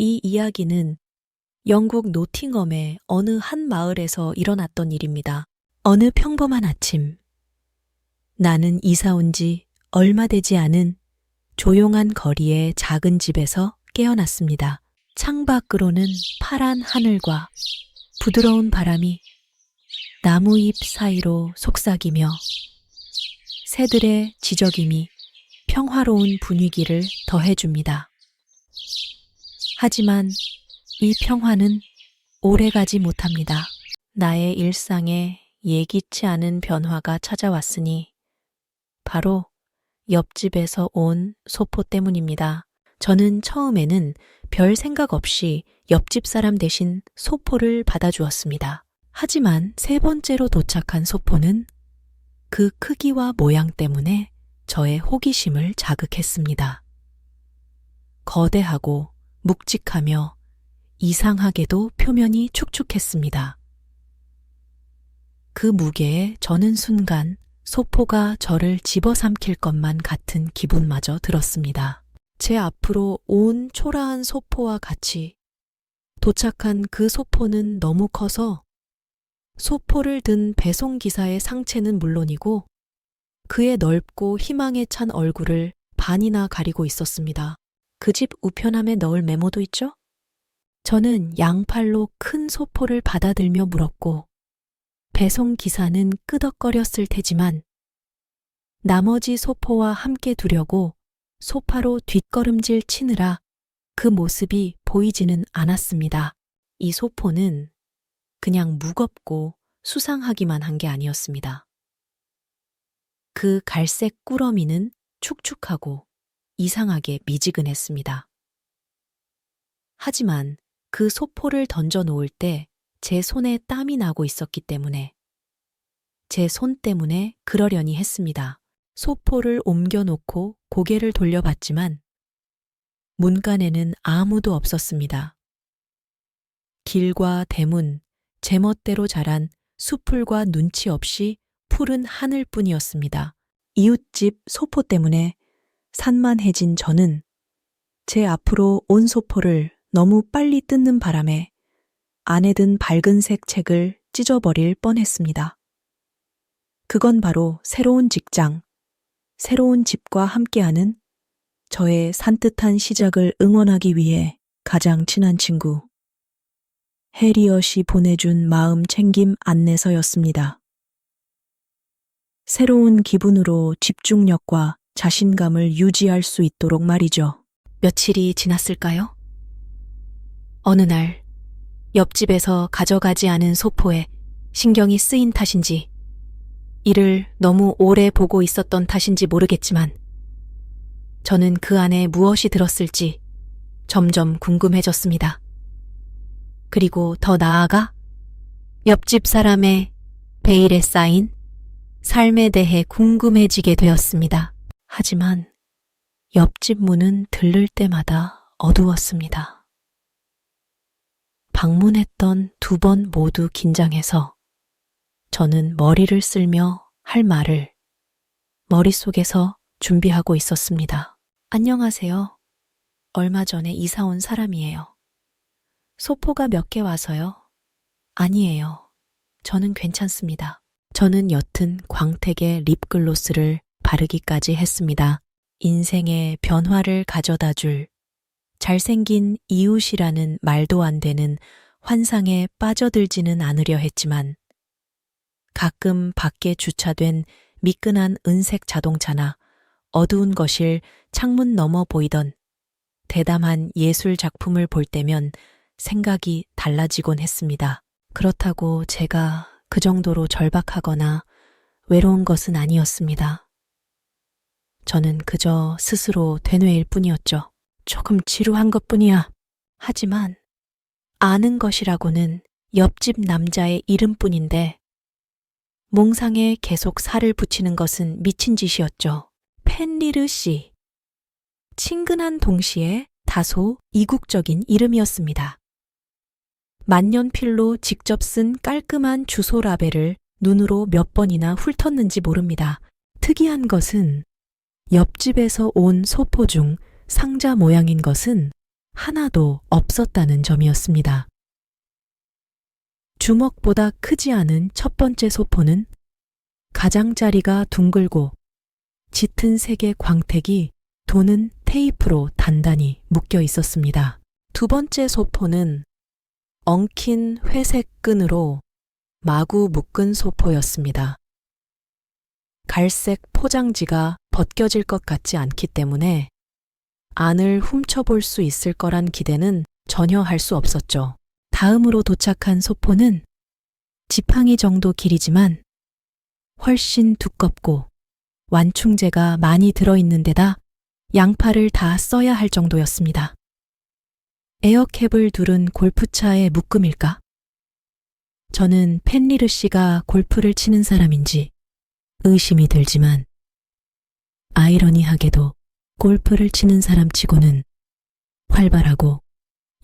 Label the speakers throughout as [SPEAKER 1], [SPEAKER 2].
[SPEAKER 1] 이 이야기는 영국 노팅엄의 어느 한 마을에서 일어났던 일입니다. 어느 평범한 아침, 나는 이사 온 지 얼마 되지 않은 조용한 거리의 작은 집에서 깨어났습니다. 창밖으로는 파란 하늘과 부드러운 바람이 나무 잎 사이로 속삭이며 새들의 지저김이 평화로운 분위기를 더해줍니다. 하지만 이 평화는 오래가지 못합니다. 나의 일상에 예기치 않은 변화가 찾아왔으니 바로 옆집에서 온 소포 때문입니다. 저는 처음에는 별 생각 없이 옆집 사람 대신 소포를 받아주었습니다. 하지만 세 번째로 도착한 소포는 그 크기와 모양 때문에 저의 호기심을 자극했습니다. 거대하고 묵직하며 이상하게도 표면이 축축했습니다. 그 무게에 저는 순간 소포가 저를 집어삼킬 것만 같은 기분마저 들었습니다. 제 앞으로 온 초라한 소포와 같이 도착한 그 소포는 너무 커서 소포를 든 배송기사의 상체는 물론이고 그의 넓고 희망에 찬 얼굴을 반이나 가리고 있었습니다. 그 집 우편함에 넣을 메모도 있죠? 저는 양팔로 큰 소포를 받아들며 물었고 배송 기사는 끄덕거렸을 테지만 나머지 소포와 함께 두려고 소파로 뒷걸음질 치느라 그 모습이 보이지는 않았습니다. 이 소포는 그냥 무겁고 수상하기만 한 게 아니었습니다. 그 갈색 꾸러미는 축축하고 이상하게 미지근했습니다. 하지만 그 소포를 던져 놓을 때 제 손에 땀이 나고 있었기 때문에 제 손 때문에 그러려니 했습니다. 소포를 옮겨 놓고 고개를 돌려봤지만 문간에는 아무도 없었습니다. 길과 대문, 제멋대로 자란 수풀과 눈치 없이 푸른 하늘뿐이었습니다. 이웃집 소포 때문에 산만해진 저는 제 앞으로 온 소포를 너무 빨리 뜯는 바람에 안에 든 밝은색 책을 찢어버릴 뻔했습니다. 그건 바로 새로운 직장, 새로운 집과 함께하는 저의 산뜻한 시작을 응원하기 위해 가장 친한 친구, 해리엇이 보내준 마음 챙김 안내서였습니다. 새로운 기분으로 집중력과 자신감을 유지할 수 있도록 말이죠. 며칠이 지났을까요? 어느 날, 옆집에서 가져가지 않은 소포에 신경이 쓰인 탓인지, 이를 너무 오래 보고 있었던 탓인지 모르겠지만, 저는 그 안에 무엇이 들었을지 점점 궁금해졌습니다. 그리고 더 나아가 옆집 사람의 베일에 쌓인 삶에 대해 궁금해지게 되었습니다. 하지만 옆집 문은 들를 때마다 어두웠습니다. 방문했던 두 번 모두 긴장해서 저는 머리를 쓸며 할 말을 머릿속에서 준비하고 있었습니다. 안녕하세요. 얼마 전에 이사 온 사람이에요. 소포가 몇 개 와서요? 아니에요. 저는 괜찮습니다. 저는 옅은 광택의 립글로스를 바르기까지 했습니다. 인생의 변화를 가져다 줄 잘생긴 이웃이라는 말도 안 되는 환상에 빠져들지는 않으려 했지만 가끔 밖에 주차된 미끈한 은색 자동차나 어두운 거실 창문 너머 보이던 대담한 예술 작품을 볼 때면 생각이 달라지곤 했습니다. 그렇다고 제가 그 정도로 절박하거나 외로운 것은 아니었습니다. 저는 그저 스스로 되뇌일 뿐이었죠. 조금 지루한 것 뿐이야. 하지만 아는 것이라고는 옆집 남자의 이름뿐인데 몽상에 계속 살을 붙이는 것은 미친 짓이었죠. 펜리르 씨. 친근한 동시에 다소 이국적인 이름이었습니다. 만년필로 직접 쓴 깔끔한 주소 라벨을 눈으로 몇 번이나 훑었는지 모릅니다. 특이한 것은 옆집에서 온 소포 중 상자 모양인 것은 하나도 없었다는 점이었습니다. 주먹보다 크지 않은 첫 번째 소포는 가장자리가 둥글고 짙은 색의 광택이 도는 테이프로 단단히 묶여 있었습니다. 두 번째 소포는 엉킨 회색 끈으로 마구 묶은 소포였습니다. 갈색 포장지가 벗겨질 것 같지 않기 때문에 안을 훔쳐볼 수 있을 거란 기대는 전혀 할 수 없었죠. 다음으로 도착한 소포는 지팡이 정도 길이지만 훨씬 두껍고 완충제가 많이 들어있는 데다 양팔을 다 써야 할 정도였습니다. 에어캡을 두른 골프차의 묶음일까? 저는 펜리르 씨가 골프를 치는 사람인지 의심이 들지만 아이러니하게도 골프를 치는 사람 치고는 활발하고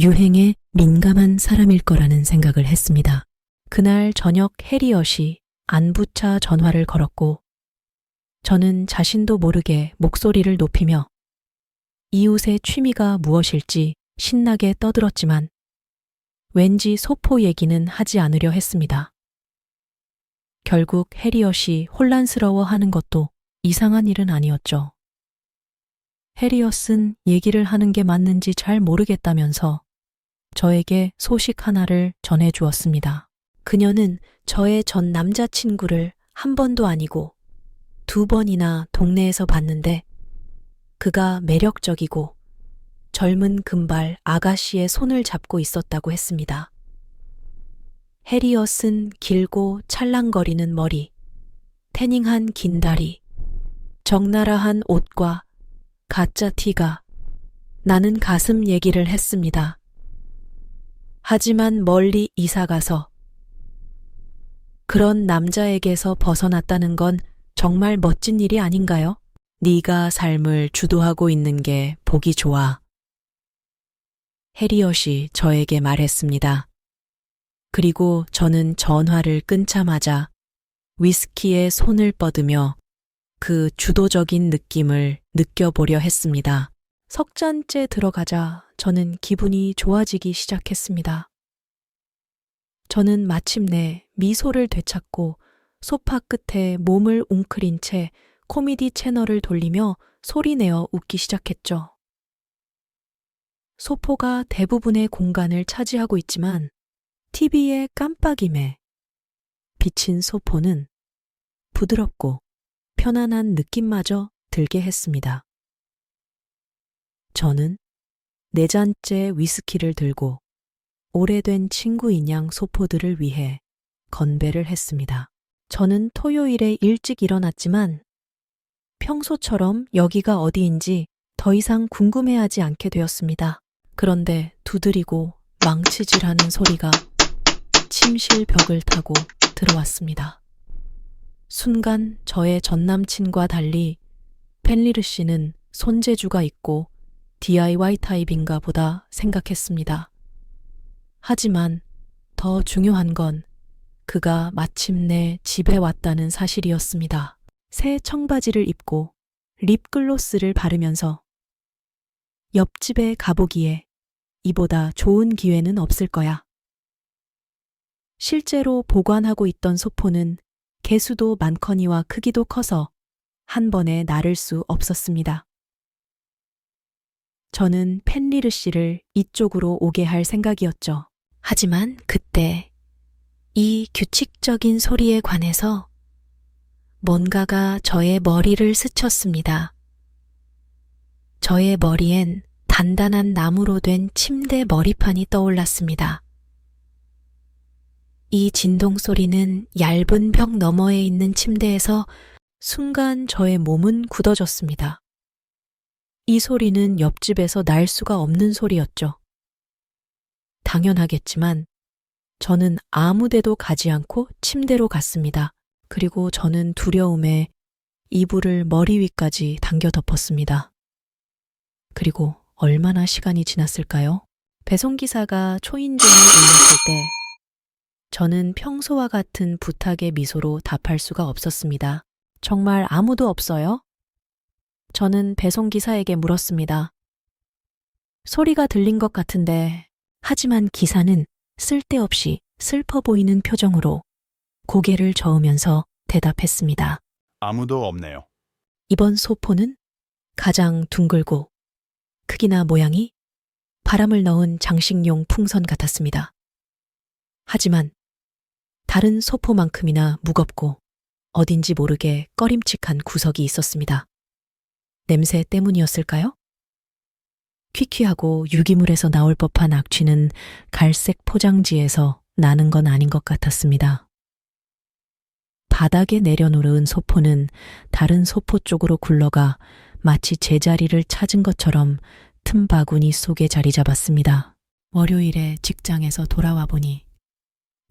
[SPEAKER 1] 유행에 민감한 사람일 거라는 생각을 했습니다. 그날 저녁 해리엇이 안부차 전화를 걸었고 저는 자신도 모르게 목소리를 높이며 이웃의 취미가 무엇일지 신나게 떠들었지만 왠지 소포 얘기는 하지 않으려 했습니다. 결국 해리엇이 혼란스러워 하는 것도 이상한 일은 아니었죠. 해리엇은 얘기를 하는 게 맞는지 잘 모르겠다면서 저에게 소식 하나를 전해 주었습니다. 그녀는 저의 전 남자친구를 한 번도 아니고 두 번이나 동네에서 봤는데 그가 매력적이고 젊은 금발 아가씨의 손을 잡고 있었다고 했습니다. 해리엇은 길고 찰랑거리는 머리, 태닝한 긴 다리, 적나라한 옷과 가짜 티가 나는 가슴 얘기를 했습니다. 하지만 멀리 이사가서 그런 남자에게서 벗어났다는 건 정말 멋진 일이 아닌가요? 네가 삶을 주도하고 있는 게 보기 좋아. 해리엇이 저에게 말했습니다. 그리고 저는 전화를 끊자마자 위스키에 손을 뻗으며 그 주도적인 느낌을 느껴보려 했습니다. 석 잔째 들어가자 저는 기분이 좋아지기 시작했습니다. 저는 마침내 미소를 되찾고 소파 끝에 몸을 웅크린 채 코미디 채널을 돌리며 소리내어 웃기 시작했죠. 소포가 대부분의 공간을 차지하고 있지만 TV의 깜빡임에 비친 소포는 부드럽고 편안한 느낌마저 들게 했습니다. 저는 네 잔째 위스키를 들고 오래된 친구인 양 소포들을 위해 건배를 했습니다. 저는 토요일에 일찍 일어났지만 평소처럼 여기가 어디인지 더 이상 궁금해하지 않게 되었습니다. 그런데 두드리고 망치질하는 소리가 침실 벽을 타고 들어왔습니다. 순간 저의 전 남친과 달리 펜리르 씨는 손재주가 있고 DIY 타입인가 보다 생각했습니다. 하지만 더 중요한 건 그가 마침내 집에 왔다는 사실이었습니다. 새 청바지를 입고 립글로스를 바르면서 옆집에 가보기에 이보다 좋은 기회는 없을 거야. 실제로 보관하고 있던 소포는 개수도 많거니와 크기도 커서 한 번에 나를 수 없었습니다. 저는 펜리르 씨를 이쪽으로 오게 할 생각이었죠. 하지만 그때 이 규칙적인 소리에 관해서 뭔가가 저의 머리를 스쳤습니다. 저의 머리엔 단단한 나무로 된 침대 머리판이 떠올랐습니다. 이 진동 소리는 얇은 벽 너머에 있는 침대에서 순간 저의 몸은 굳어졌습니다. 이 소리는 옆집에서 날 수가 없는 소리였죠. 당연하겠지만 저는 아무 데도 가지 않고 침대로 갔습니다. 그리고 저는 두려움에 이불을 머리 위까지 당겨 덮었습니다. 그리고 얼마나 시간이 지났을까요? 배송기사가 초인종을 울렸을 때 저는 평소와 같은 부탁의 미소로 답할 수가 없었습니다. 정말 아무도 없어요? 저는 배송기사에게 물었습니다. 소리가 들린 것 같은데, 하지만 기사는 쓸데없이 슬퍼 보이는 표정으로 고개를 저으면서 대답했습니다.
[SPEAKER 2] 아무도 없네요.
[SPEAKER 1] 이번 소포는 가장 둥글고 크기나 모양이 바람을 넣은 장식용 풍선 같았습니다. 하지만 다른 소포만큼이나 무겁고 어딘지 모르게 꺼림칙한 구석이 있었습니다. 냄새 때문이었을까요? 퀴퀴하고 유기물에서 나올 법한 악취는 갈색 포장지에서 나는 건 아닌 것 같았습니다. 바닥에 내려놓은 소포는 다른 소포 쪽으로 굴러가 마치 제자리를 찾은 것처럼 틈바구니 속에 자리 잡았습니다. 월요일에 직장에서 돌아와 보니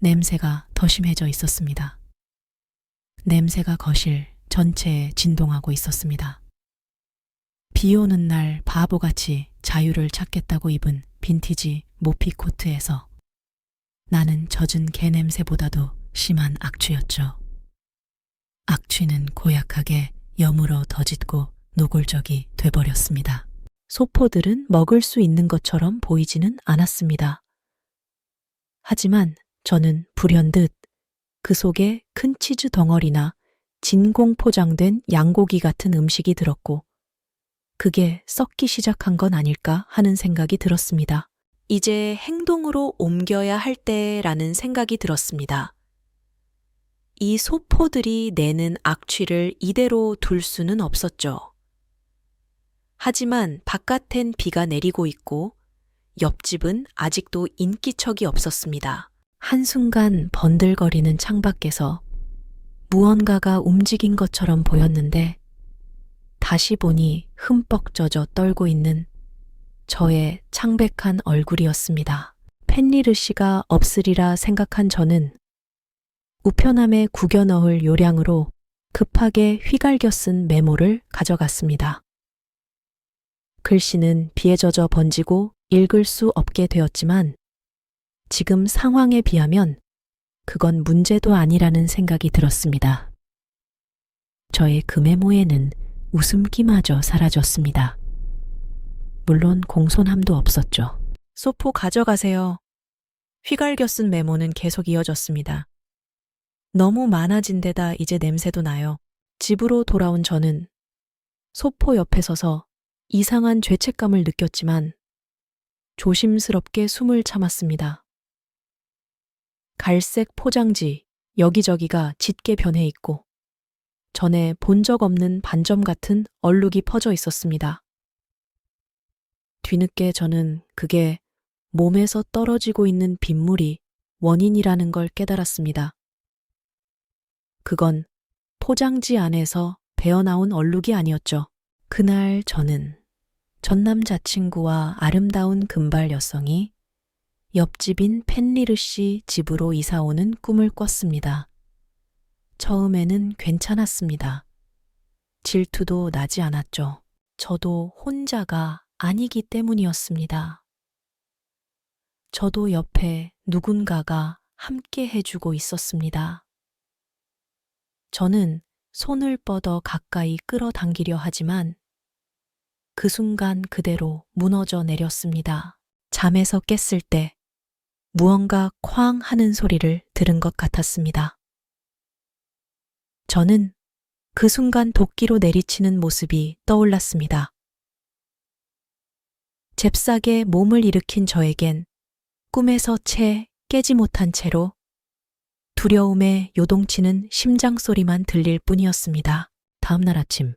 [SPEAKER 1] 냄새가 더 심해져 있었습니다. 냄새가 거실 전체에 진동하고 있었습니다. 비 오는 날 바보같이 자유를 찾겠다고 입은 빈티지 모피 코트에서 나는 젖은 개 냄새보다도 심한 악취였죠. 악취는 고약하게 여물어 더 짙고 노골적이 돼버렸습니다. 소포들은 먹을 수 있는 것처럼 보이지는 않았습니다. 하지만 저는 불현듯 그 속에 큰 치즈 덩어리나 진공 포장된 양고기 같은 음식이 들었고, 그게 썩기 시작한 건 아닐까 하는 생각이 들었습니다. 이제 행동으로 옮겨야 할 때라는 생각이 들었습니다. 이 소포들이 내는 악취를 이대로 둘 수는 없었죠. 하지만 바깥엔 비가 내리고 있고 옆집은 아직도 인기척이 없었습니다. 한순간 번들거리는 창밖에서 무언가가 움직인 것처럼 보였는데 다시 보니 흠뻑 젖어 떨고 있는 저의 창백한 얼굴이었습니다. 펜리르 씨가 없으리라 생각한 저는 우편함에 구겨 넣을 요량으로 급하게 휘갈겨 쓴 메모를 가져갔습니다. 글씨는 비에 젖어 번지고 읽을 수 없게 되었지만 지금 상황에 비하면 그건 문제도 아니라는 생각이 들었습니다. 저의 그 메모에는 웃음기마저 사라졌습니다. 물론 공손함도 없었죠. 소포 가져가세요. 휘갈겨 쓴 메모는 계속 이어졌습니다. 너무 많아진 데다 이제 냄새도 나요. 집으로 돌아온 저는 소포 옆에 서서 이상한 죄책감을 느꼈지만 조심스럽게 숨을 참았습니다. 갈색 포장지 여기저기가 짙게 변해 있고 전에 본 적 없는 반점 같은 얼룩이 퍼져 있었습니다. 뒤늦게 저는 그게 몸에서 떨어지고 있는 빗물이 원인이라는 걸 깨달았습니다. 그건 포장지 안에서 배어나온 얼룩이 아니었죠. 그날 저는 전 남자친구와 아름다운 금발 여성이 옆집인 펜리르 씨 집으로 이사 오는 꿈을 꿨습니다. 처음에는 괜찮았습니다. 질투도 나지 않았죠. 저도 혼자가 아니기 때문이었습니다. 저도 옆에 누군가가 함께 해주고 있었습니다. 저는 손을 뻗어 가까이 끌어당기려 하지만 그 순간 그대로 무너져 내렸습니다. 잠에서 깼을 때 무언가 쾅 하는 소리를 들은 것 같았습니다. 저는 그 순간 도끼로 내리치는 모습이 떠올랐습니다. 잽싸게 몸을 일으킨 저에겐 꿈에서 채 깨지 못한 채로 두려움에 요동치는 심장 소리만 들릴 뿐이었습니다. 다음 날 아침,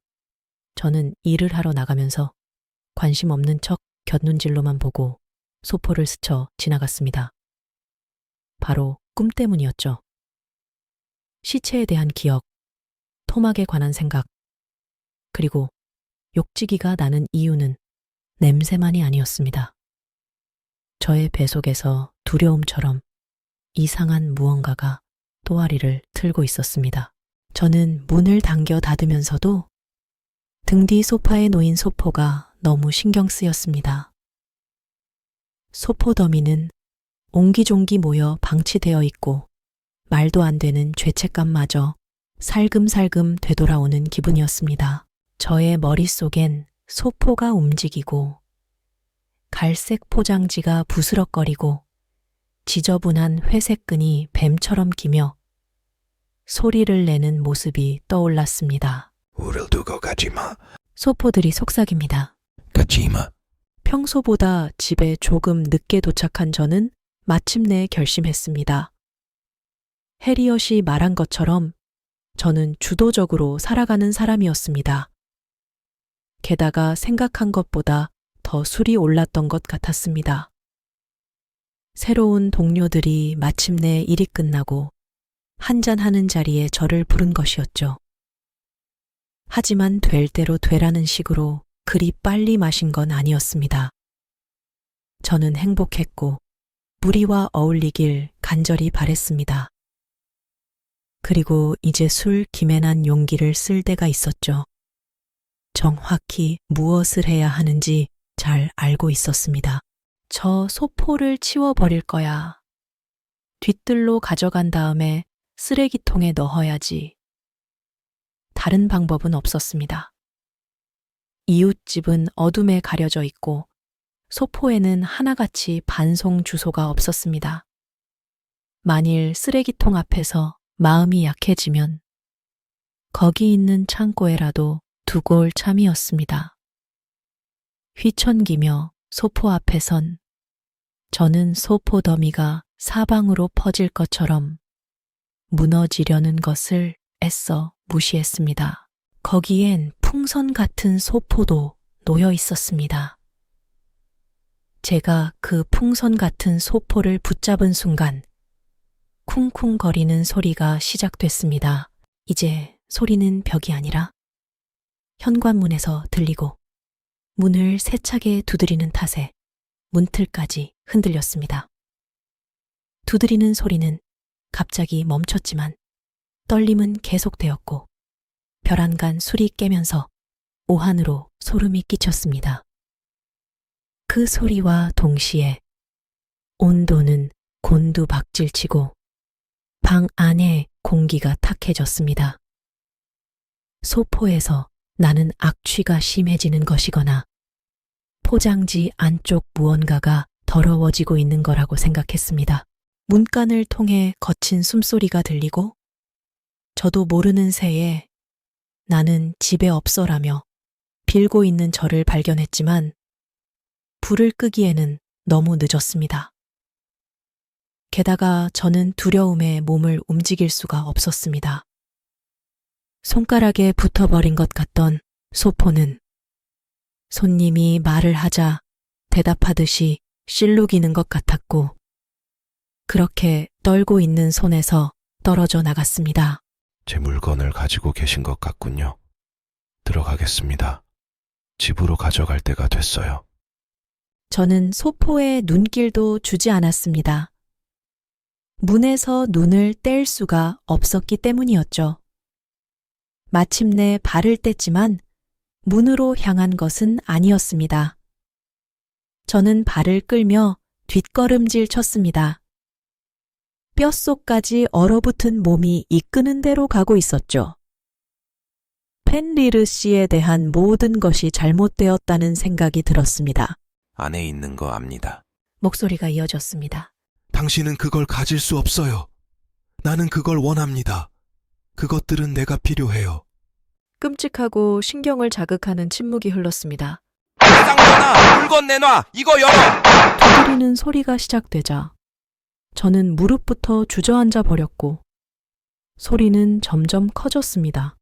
[SPEAKER 1] 저는 일을 하러 나가면서 관심 없는 척 곁눈질로만 보고 소포를 스쳐 지나갔습니다. 바로 꿈 때문이었죠. 시체에 대한 기억, 토막에 관한 생각, 그리고 욕지기가 나는 이유는 냄새만이 아니었습니다. 저의 배 속에서 두려움처럼 이상한 무언가가 또아리를 틀고 있었습니다. 저는 문을 당겨 닫으면서도 등 뒤 소파에 놓인 소포가 너무 신경 쓰였습니다. 소포 더미는 옹기종기 모여 방치되어 있고 말도 안 되는 죄책감마저 살금살금 되돌아오는 기분이었습니다. 저의 머릿속엔 소포가 움직이고 갈색 포장지가 부스럭거리고 지저분한 회색 끈이 뱀처럼 기며 소리를 내는 모습이 떠올랐습니다.
[SPEAKER 2] 우릴 두고 가지 마.
[SPEAKER 1] 소포들이 속삭입니다.
[SPEAKER 2] 가지 마.
[SPEAKER 1] 평소보다 집에 조금 늦게 도착한 저는 마침내 결심했습니다. 해리엇이 말한 것처럼 저는 주도적으로 살아가는 사람이었습니다. 게다가 생각한 것보다 더 술이 올랐던 것 같았습니다. 새로운 동료들이 마침내 일이 끝나고 한잔하는 자리에 저를 부른 것이었죠. 하지만 될 대로 되라는 식으로 그리 빨리 마신 건 아니었습니다. 저는 행복했고 무리와 어울리길 간절히 바랬습니다. 그리고 이제 술 기맨한 용기를 쓸 때가 있었죠. 정확히 무엇을 해야 하는지 잘 알고 있었습니다. 저 소포를 치워버릴 거야. 뒤뜰로 가져간 다음에 쓰레기통에 넣어야지. 다른 방법은 없었습니다. 이웃집은 어둠에 가려져 있고 소포에는 하나같이 반송 주소가 없었습니다. 만일 쓰레기통 앞에서 마음이 약해지면 거기 있는 창고에라도 두고 올 참이었습니다. 휘천기며 소포 앞에 선 저는 소포 더미가 사방으로 퍼질 것처럼 무너지려는 것을 애써 무시했습니다. 거기엔 풍선 같은 소포도 놓여 있었습니다. 제가 그 풍선 같은 소포를 붙잡은 순간 쿵쿵거리는 소리가 시작됐습니다. 이제 소리는 벽이 아니라 현관문에서 들리고 문을 세차게 두드리는 탓에 문틀까지 흔들렸습니다. 두드리는 소리는 갑자기 멈췄지만 떨림은 계속되었고 벼란간 술이 깨면서 오한으로 소름이 끼쳤습니다. 그 소리와 동시에 온도는 곤두박질치고 방 안에 공기가 탁해졌습니다. 소포에서 나는 악취가 심해지는 것이거나 포장지 안쪽 무언가가 더러워지고 있는 거라고 생각했습니다. 문간을 통해 거친 숨소리가 들리고 저도 모르는 새에 나는 집에 없어라며 빌고 있는 저를 발견했지만 불을 끄기에는 너무 늦었습니다. 게다가 저는 두려움에 몸을 움직일 수가 없었습니다. 손가락에 붙어버린 것 같던 소포는 손님이 말을 하자 대답하듯이 실룩이는 것 같았고 그렇게 떨고 있는 손에서 떨어져 나갔습니다.
[SPEAKER 2] 제 물건을 가지고 계신 것 같군요. 들어가겠습니다. 집으로 가져갈 때가 됐어요.
[SPEAKER 1] 저는 소포에 눈길도 주지 않았습니다. 문에서 눈을 뗄 수가 없었기 때문이었죠. 마침내 발을 뗐지만 문으로 향한 것은 아니었습니다. 저는 발을 끌며 뒷걸음질 쳤습니다. 뼛속까지 얼어붙은 몸이 이끄는 대로 가고 있었죠. 펜리르 씨에 대한 모든 것이 잘못되었다는 생각이 들었습니다.
[SPEAKER 2] 안에 있는 거 압니다.
[SPEAKER 1] 목소리가 이어졌습니다.
[SPEAKER 2] 당신은 그걸 가질 수 없어요. 나는 그걸 원합니다. 그것들은 내가 필요해요.
[SPEAKER 1] 끔찍하고 신경을 자극하는 침묵이 흘렀습니다.
[SPEAKER 2] 쌍전아, 물건 내놔! 이거 열어!
[SPEAKER 1] 두드리는 소리가 시작되자 저는 무릎부터 주저앉아 버렸고 소리는 점점 커졌습니다.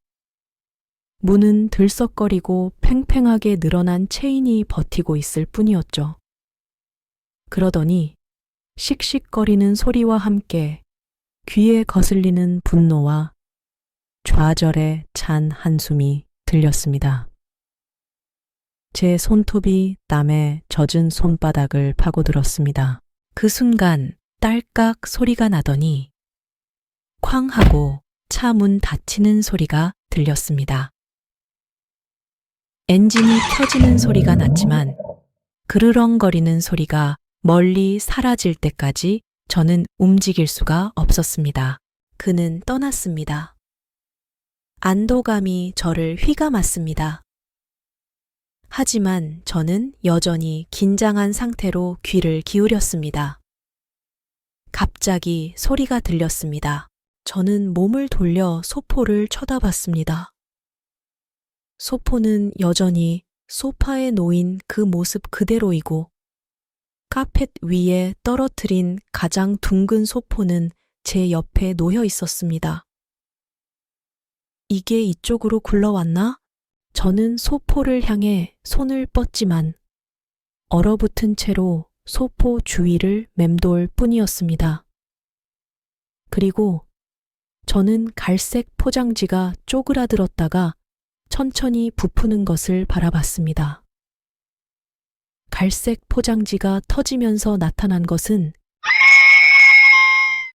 [SPEAKER 1] 문은 들썩거리고 팽팽하게 늘어난 체인이 버티고 있을 뿐이었죠. 그러더니 씩씩거리는 소리와 함께 귀에 거슬리는 분노와 좌절의 찬 한숨이 들렸습니다. 제 손톱이 땀에 젖은 손바닥을 파고들었습니다. 그 순간 딸깍 소리가 나더니 쾅 하고 차 문 닫히는 소리가 들렸습니다. 엔진이 켜지는 소리가 났지만 그르렁거리는 소리가 멀리 사라질 때까지 저는 움직일 수가 없었습니다. 그는 떠났습니다. 안도감이 저를 휘감았습니다. 하지만 저는 여전히 긴장한 상태로 귀를 기울였습니다. 갑자기 소리가 들렸습니다. 저는 몸을 돌려 소포를 쳐다봤습니다. 소포는 여전히 소파에 놓인 그 모습 그대로이고 카펫 위에 떨어뜨린 가장 둥근 소포는 제 옆에 놓여 있었습니다. 이게 이쪽으로 굴러왔나? 저는 소포를 향해 손을 뻗지만 얼어붙은 채로 소포 주위를 맴돌 뿐이었습니다. 그리고 저는 갈색 포장지가 쪼그라들었다가 천천히 부푸는 것을 바라봤습니다. 갈색 포장지가 터지면서 나타난 것은